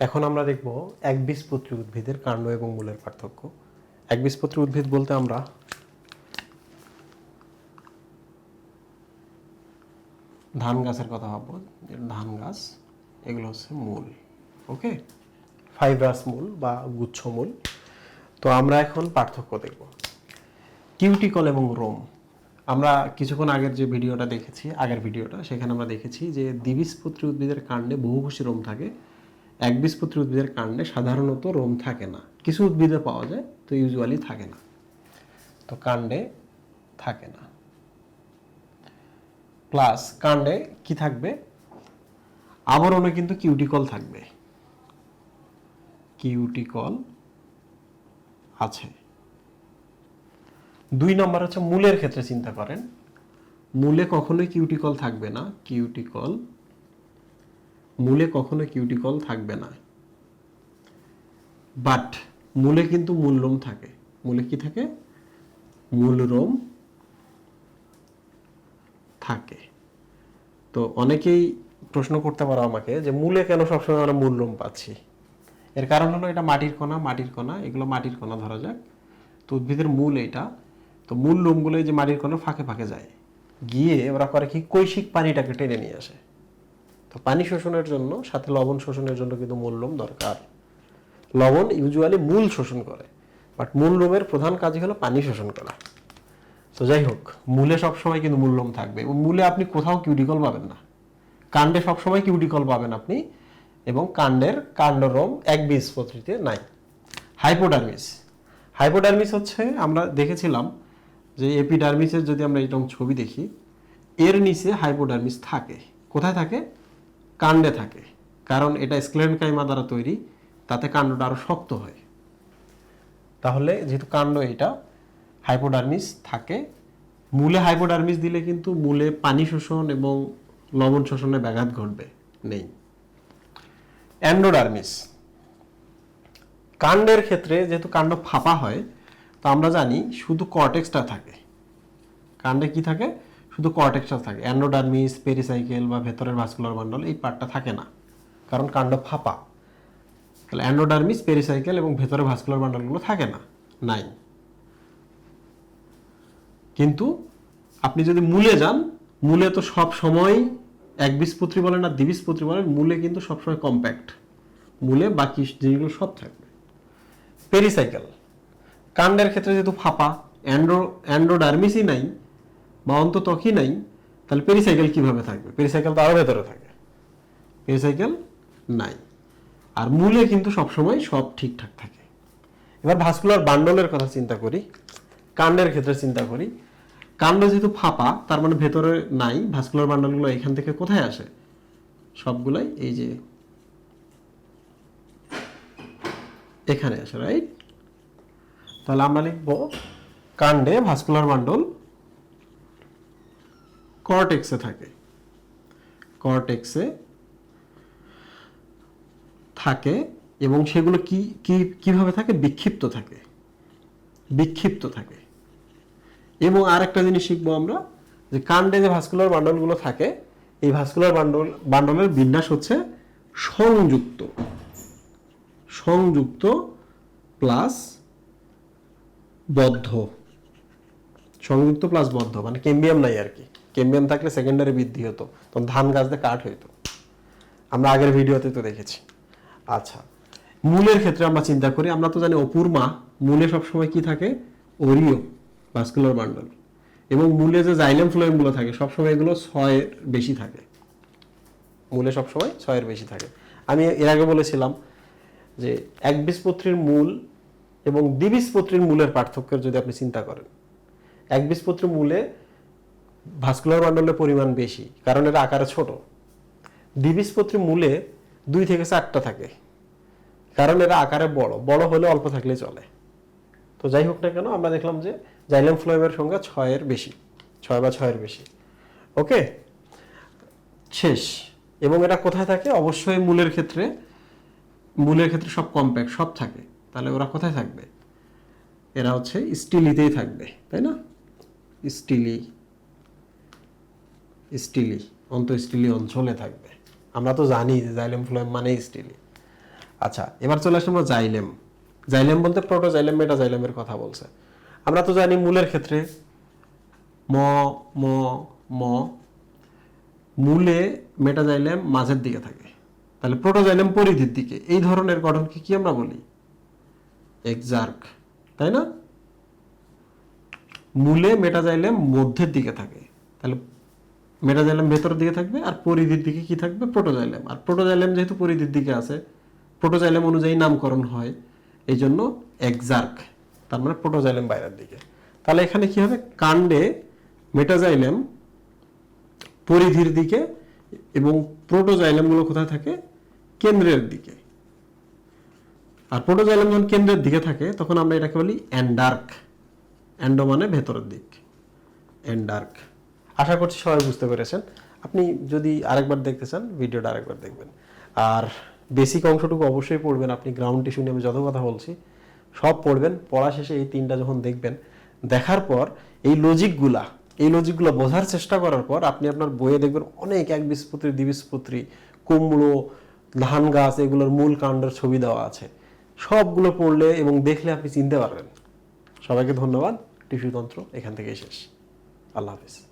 এখন আমরা দেখব একবীজপত্রী উদ্ভিদের কাণ্ড এবং মূলের পার্থক্য। একবীজপত্রী উদ্ভিদ বলতে আমরা ধান গাছের কথা ভাববো, যে ধান গাছ, এগুলো হচ্ছে মূল, ওকে? ফাইব্রাস মূল বা গুচ্ছ মূল। তো আমরা এখন পার্থক্য দেখব। কিউটিকল এবং রোম আমরা কিছুক্ষণ আগের যে ভিডিওটা দেখেছি, আগের ভিডিওটা, সেখানে আমরা দেখেছি যে দ্বিবীজপত্রী উদ্ভিদের কাণ্ডে বহুভূষী রোম থাকে। একবীজপত্রী উদ্ভিদের কাণ্ডে সাধারণত রোম থাকে না। কিছু উদ্ভিদে পাওয়া যায়, তো ইউজুয়ালি থাকে না। তো কাণ্ডে থাকে না। প্লাস কাণ্ডে কি থাকবে? আবরণে কিন্তু কিউটিকল থাকবে। কিউটিকল আছে। দুই নম্বর হচ্ছে মূলের ক্ষেত্রে চিন্তা করেন। মূলে কখনোই কিউটিকল থাকবে না। কিউটিকল মূলে কখনো কিউটিকল থাকবে না। বাট মূলে কিন্তু মূলরোম থাকে। মূলে কি থাকে? মূলরোম থাকে। তো অনেকেই প্রশ্ন করতে পারো আমাকে যে মূলে কেন সবসময় আমরা মূলরোম পাচ্ছি? এর কারণ হলো এটা মাটির কণা মাটির কণা, এগুলো মাটির কণা ধরা যাক। তো উদ্ভিদের মূল এটা। তো মূল লোমগুলো যে মাটির কণা ফাঁকে ফাঁকে যায়। গিয়ে ওরা করে কি? কৈশিক পানিটাকে টেনে নিয়ে আসে। তো পানি শোষণের জন্য, সাথে লবণ শোষণের জন্য কিন্তু মূল লোম দরকার। লবণ ইউজুয়ালি মূল শোষণ করে বাট মূল লোমের প্রধান কাজই হলো পানি শোষণ করা। তো যাই হোক, মূলে সবসময় কিন্তু মূল লোম থাকবে। মূলে আপনি কোথাও কিউটিকল পাবেন না। কাণ্ডে সবসময় কিউটিকল পাবেন আপনি, এবং কাণ্ডের কাণ্ডরোম এক বীজপত্রীতে নাই। হাইপোডার্মিস হাইপোডার্মিস হচ্ছে, আমরা দেখেছিলাম যে এপিডার্মিসের যদি আমরা এরকম ছবি দেখি, এর নিচে হাইপোডার্মিস থাকে। কোথায় থাকে? কাণ্ডে থাকে। কারণ এটা স্ক্লেনকাইমা দ্বারা তৈরি, তাতে কাণ্ডটা আরও শক্ত হয়। তাহলে যেহেতু কাণ্ড এটা, হাইপোডার্মিস থাকে। মূলে হাইপোডার্মিস দিলে কিন্তু মূলে পানি শোষণ এবং লবণ শোষণে ব্যাঘাত ঘটবে, নেই। অ্যান্ডোডার্মিস। কাণ্ডের ক্ষেত্রে যেহেতু কাণ্ড ফাঁপা হয়, তো আমরা জানি শুধু কর্টেক্সটা থাকে। কাণ্ডে কি থাকে? শুধু কর্টেক্সটা থাকে। অ্যান্ডোডার্মিস পেরিসাইকেল বা ভেতরের ভাস্কুলার মণ্ডল এই পার্টটা থাকে না। কারণ কাণ্ড ফাঁপা। তাহলে অ্যান্ডোডার্মিস পেরিসাইকেল এবং ভেতরে ভাস্কুলার মণ্ডলগুলো থাকে না। নাই। কিন্তু আপনি যদি মূলে যান, মূলে তো সব সময় একবীজপত্রী বলেন আর দ্বিবীজপত্রী বলেন, মূলে কিন্তু সবসময় কম্প্যাক্ট মূলে বাকি জিনিসগুলো সব থাকবে। পেরিসাইকেল কাণ্ডের ক্ষেত্রে যেহেতু ফাঁপা অ্যান্ড্রো অ্যান্ড্রোডার্মিসই নাই বা ত্বকই নাই, তাহলে পেরিসাইকেল কীভাবে থাকবে? পেরিসাইকেল তো আরও ভেতরে থাকে। পেরিসাইকেল নাই। আর মূলে কিন্তু সবসময় সব ঠিকঠাক থাকে। এবার ভাস্কুলার বান্ডলের কথা চিন্তা করি, কাণ্ডের ক্ষেত্রে চিন্তা করি। কাণ্ড যেহেতু ফাঁপা, তার মানে ভেতরে নাই ভাস্কুলার বান্ডলগুলো এখান থেকে কোথায় আসে? সবগুলাই এই যে এখানে আসে রাইট তাহলে আমরা লিখব কাণ্ডে ভাস্কুলার বান্ডল কর্টেক্সে থাকে। কর্টেক্সে থাকে এবং সেগুলো কি কি, কীভাবে থাকে? বিক্ষিপ্ত থাকে। বিক্ষিপ্ত থাকে। এবং আরেকটা জিনিস শিখব আমরা, যে কাণ্ডে যে ভাস্কুলার বান্ডলগুলো থাকে, এই ভাস্কুলার বান্ডল বান্ডলের বিন্যাস হচ্ছে সংযুক্ত। সংযুক্ত প্লাস বদ্ধ। সংযুক্ত প্লাস বদ্ধ মানে কেম্বিয়াম নাই আর কি। কেম্বিয়াম থাকলে সেকেন্ডারি বৃদ্ধি হতো। তখন ধান গাছ দিয়ে কাঠ হইতো। আমরা আগের ভিডিওতে তো দেখেছি। আচ্ছা মূলের ক্ষেত্রে আমরা চিন্তা করি, আমরা তো জানি অপুরমা মূলে সবসময় কি থাকে? ওরিও ভাস্কুলার বান্ডল এবং মূলে যে জাইলেম ফ্লোয়েমগুলো থাকে, সবসময় এগুলো ছয়ের বেশি থাকে। মূলে সবসময় ছয়ের বেশি থাকে। আমি এর আগে বলেছিলাম যে একবীজপত্রীর মূল এবং দ্বিবীজপত্রীর মূলের পার্থক্যের যদি আপনি চিন্তা করেন একবীজপত্রীর মূলে ভাস্কুলার বান্ডলের পরিমাণ বেশি, কারণ এর আকারে ছোট। দ্বিবীজপত্রী মূলে দুই থেকে চারটা থাকে, কারণ এরা আকারে বড়। বড় হলে অল্প থাকলে চলে। তো যাই হোক না কেন, আমরা দেখলাম যে জাইলেম ফ্লোয়েমের সংখ্যা ছয়ের বেশি, ছয় বা ছয়ের বেশি। ওকে? শেষ। এবং এটা কোথায় থাকে? অবশ্যই মূলের ক্ষেত্রে মূলের ক্ষেত্রে সব কম্প্যাক্ট সব থাকে। তাহলে ওরা কোথায় থাকবে? এরা হচ্ছে স্টিলিতেই থাকবে, তাই না? স্টিলি স্টিলি অন্ত স্টিলি অঞ্চলে থাকবে। আমরা তো জানি যে জাইলেম ফ্লোয়েম মানেই স্টিলি। আচ্ছা এবার চলে আসলাম আমরা জাইলেম। জাইলেম বলতে প্রোটোজাইলেম মেটাজাইলেমের কথা বলছে। আমরা তো জানি মূলের ক্ষেত্রে ম ম ম মূলে মেটাজাইলেম মাঝের দিকে থাকে। তাহলে প্রোটোজাইলেম পরিধির দিকে। এই ধরনের গঠনকে কি আমরা বলি? এক্সার্ক, তাই না? মূলে মেটাজাইলেম মধ্যের দিকে থাকে। তাহলে মেটাজাইলেম ভেতরের দিকে থাকবে আর পরিধির দিকে কি থাকবে? প্রোটোজাইলেম। আর প্রোটোজাইলেম যেহেতু পরিধির দিকে আছে, প্রোটোজাইলেম অনুযায়ী নামকরণ হয়। এই জন্য এক্সার্ক, তার মানে প্রোটোজাইলেম বাইরের দিকে। তাহলে এখানে কি হবে? কাণ্ডে মেটাজাইলেম পরিধির দিকে এবং প্রোটোজাইলেমগুলো কোথায় থাকে? কেন্দ্রের দিকে। আর প্রোটোজাইলেম যখন কেন্দ্রের দিকে থাকে, তখন আমরা এটাকে বলি অ্যান্ডার্ক। অ্যান্ডো মানে ভেতরের দিক। অ্যান্ডার্ক। আশা করছি সবাই বুঝতে পেরেছেন। আপনি যদি আরেকবার দেখতে চান, ভিডিওটা আরেকবার দেখবেন। আর বেসিক অংশটুকু অবশ্যই পড়বেন, আপনি গ্রাউন্ড টিস্যু নিয়ে আমি যত কথা বলছি, সব পড়বেন। পড়া শেষে এই তিনটা যখন দেখবেন, দেখার পর এই লজিকগুলা এই লজিকগুলো বোঝার চেষ্টা করার পর আপনি আপনার বইয়ে দেখবেন অনেক এক বিস্পত্রী দ্বিবীজপত্রী কুমড়ো, ধান গাছ, এগুলোর মূল কাণ্ডের ছবি দেওয়া আছে। সবগুলো পড়লে এবং দেখলে আপনি চিনতে পারবেন। সবাইকে ধন্যবাদ। টিস্যুতন্ত্র এখান থেকেই শেষ। আল্লাহ হাফিজ।